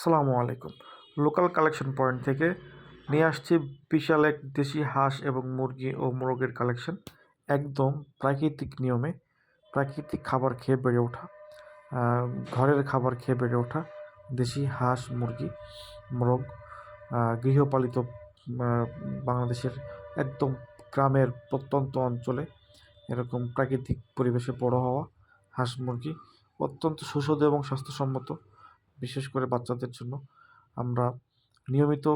আসসালামু আলাইকুম। Local collection point থেকে নিয়ে আসছি বিশাল এক দেশি হাঁস এবং মুরগি ও মোরগের কালেকশন। একদম প্রাকৃতিক নিয়মে প্রাকৃতিক খাবার খেয়ে বেড়ে ওঠা ঘরের খাবার খেয়ে বেড়ে ওঠা দেশি হাঁস, মুরগি, মোরগ গৃহপালিত বাংলাদেশের একদম গ্রামের প্রত্যন্ত অঞ্চলে এরকম প্রাকৃতিক পরিবেশে বড় হওয়া হাঁস, মুরগি অত্যন্ত সুস্বাদু এবং স্বাস্থ্যসম্মত। বিশেষ করে বাচ্চাদের জন্য আমরা নিয়মিত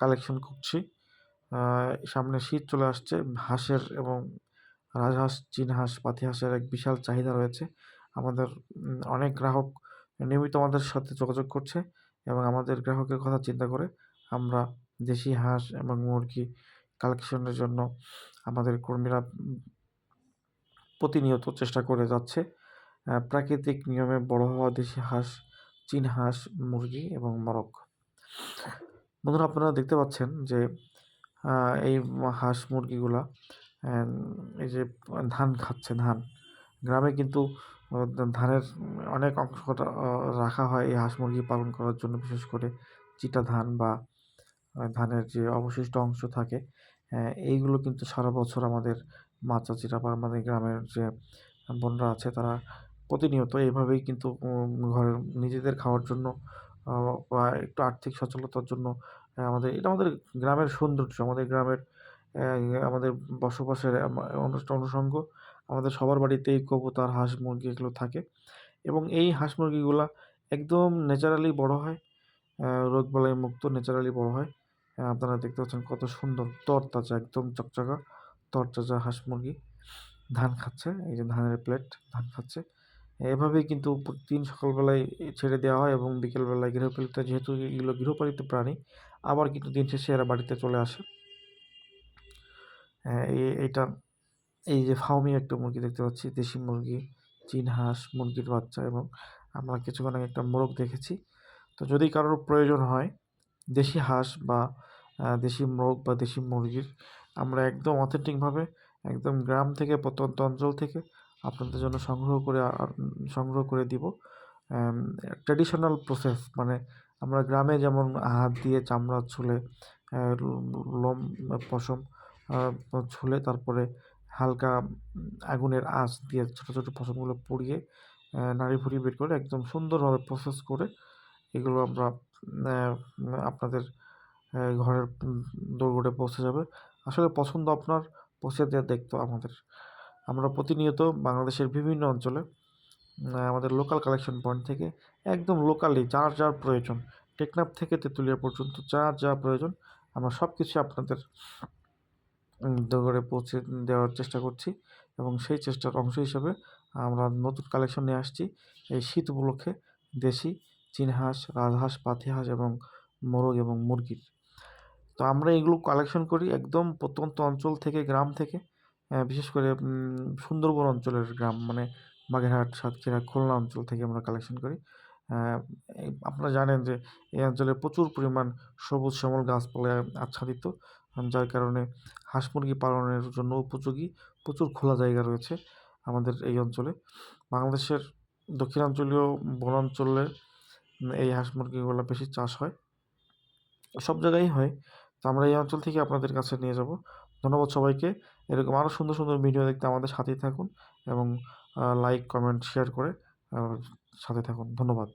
কালেকশন করছি। সামনে শীত চলে আসছে, হাঁসের এবং রাজহাঁস চীন হাঁস পাতি হাঁসের এক বিশাল চাহিদা রয়েছে। আমাদের অনেক গ্রাহক নিয়মিত আমাদের সাথে যোগাযোগ করছে এবং আমাদের গ্রাহকের কথা চিন্তা করে আমরা দেশি হাঁস এবং মুরগি কালেকশনের জন্য আমাদের কর্মীরা প্রতিনিয়ত চেষ্টা করে যাচ্ছে। প্রাকৃতিক নিয়মে বড় হওয়া দেশি হাঁস চীন হাঁস, মুরগি এবং মরক বন্ধুরা, আপনারা দেখতে পাচ্ছেন যে এই হাঁস, মুরগিগুলা এই যে ধান খাচ্ছে, ধান। গ্রামে কিন্তু ধানের অনেক অংশটা রাখা হয় এই হাঁস, মুরগি পালন করার জন্য, বিশেষ করে চিটা ধান বা ধানের যে অবশিষ্ট অংশ থাকে এইগুলো কিন্তু সারা বছর আমাদের মা চাচিরা বা আমাদের গ্রামের যে বোনরা আছে, তারা প্রতিনিয়ত এইভাবেই কিন্তু ঘরের নিজেদের খাওয়ার জন্য বা একটু আর্থিক সচলতার জন্য আমাদের এটা আমাদের গ্রামের সৌন্দর্য আমাদের গ্রামের আমাদের বসবাসের আম- অনুষ্ঠ অনুষঙ্গ আমাদের সবার বাড়িতেই কবুতর হাঁস মুরগি এগুলো থাকে। এবং এই হাঁস মুরগিগুলা একদম ন্যাচারালি বড় হয় আহ, রোগবালাই মুক্ত ন্যাচারালি বড় হয়। আপনারা দেখতে পাচ্ছেন কত সুন্দর তরতাজা একদম চকচকা তরতাজা হাঁস মুরগি। ধান খাচ্ছে এই যে ধানের প্লেট ধান খাচ্ছে। এভাবেই কিন্তু প্রতিদিন সকালবেলায় ছেড়ে দেওয়া হয় এবং বিকেলবেলায় গৃহপালিত যেহেতু এগুলো গৃহপালিত প্রাণী আবার কিন্তু দিন শেষে এরা বাড়িতে চলে আসে। হ্যাঁ, এইটা এই যে ফাউমি একটা মুরগি দেখতে পাচ্ছি দেশি মুরগি চীন হাঁস মুরগির বাচ্চা এবং আমরা কিছুক্ষণ আগে একটা মোরগ দেখেছি। তো যদি কারোর প্রয়োজন হয় দেশি হাঁস বা দেশি মোরগ বা দেশি মুরগির আমরা একদম অথেন্টিকভাবে একদম গ্রাম থেকে প্রত্যন্ত অঞ্চল থেকে আপনাদের জন্য সংগ্রহ করে সংগ্রহ করে দিব। ট্র্যাডিশনাল প্রসেস মানে আমরা গ্রামে যেমন হাত দিয়ে চামড়া ছুলে লোম, পশম ছুলে, তারপরে হালকা আগুনের আঁচ দিয়ে ছোটো ছোটো পশমগুলো পুড়িয়ে নাড়ি ভুড়ি বের করে একদম সুন্দরভাবে প্রসেস করে এগুলো আমরা আপনাদের ঘরের দোরগোড়ে পৌঁছে যাবে। আসলে পছন্দ আপনার, পৌঁছে দেওয়া দেখতো আমাদের। আমরা প্রতিনিয়ত বাংলাদেশের বিভিন্ন অঞ্চলে আমাদের লোকাল কালেকশন পয়েন্ট থেকে একদম লোকালি যার যার প্রয়োজন টেকনাফ থেকে তেঁতুলিয়া পর্যন্ত যার যা প্রয়োজন আমরা সব কিছু আপনাদের উম, পৌঁছে দেওয়ার চেষ্টা করছি এবং সেই চেষ্টার অংশ হিসেবে আমরা নতুন কালেকশন নিয়ে আসছি। এই শীত উপলক্ষে দেশি চীন হাঁস রাজহাঁস পাতি হাঁস এবং মোরগ এবং মুরগির। তো আমরা এগুলো কালেকশন করি একদম প্রত্যন্ত অঞ্চল থেকে গ্রাম থেকে। বিশেষ করে সুন্দরবন অঞ্চলের গ্রাম মানে বাগেরহাট, সাতক্ষীরা, খুলনা অঞ্চল থেকে আমরা কালেকশন করি। আপনারা জানেন যে এই অঞ্চলে প্রচুর পরিমাণ সবুজ শ্যামল গাছপালায় আচ্ছাদিত, যার কারণে হাঁস মুরগি পালনের জন্য উপযোগী প্রচুর খোলা জায়গা রয়েছে আমাদের এই অঞ্চলে। বাংলাদেশের দক্ষিণাঞ্চলীয় বনাঞ্চলে এই হাঁস মুরগিগুলো বেশি চাষ হয়। সব জায়গায় হয়। তো আমরা এই অঞ্চল থেকে আপনাদের কাছে নিয়ে যাব। ধন্যবাদ সবাইকে। এরকম আরও সুন্দর সুন্দর ভিডিও দেখতে আমাদের সাথেই থাকুন এবং লাইক কমেন্ট শেয়ার করে সাথে থাকুন। ধন্যবাদ।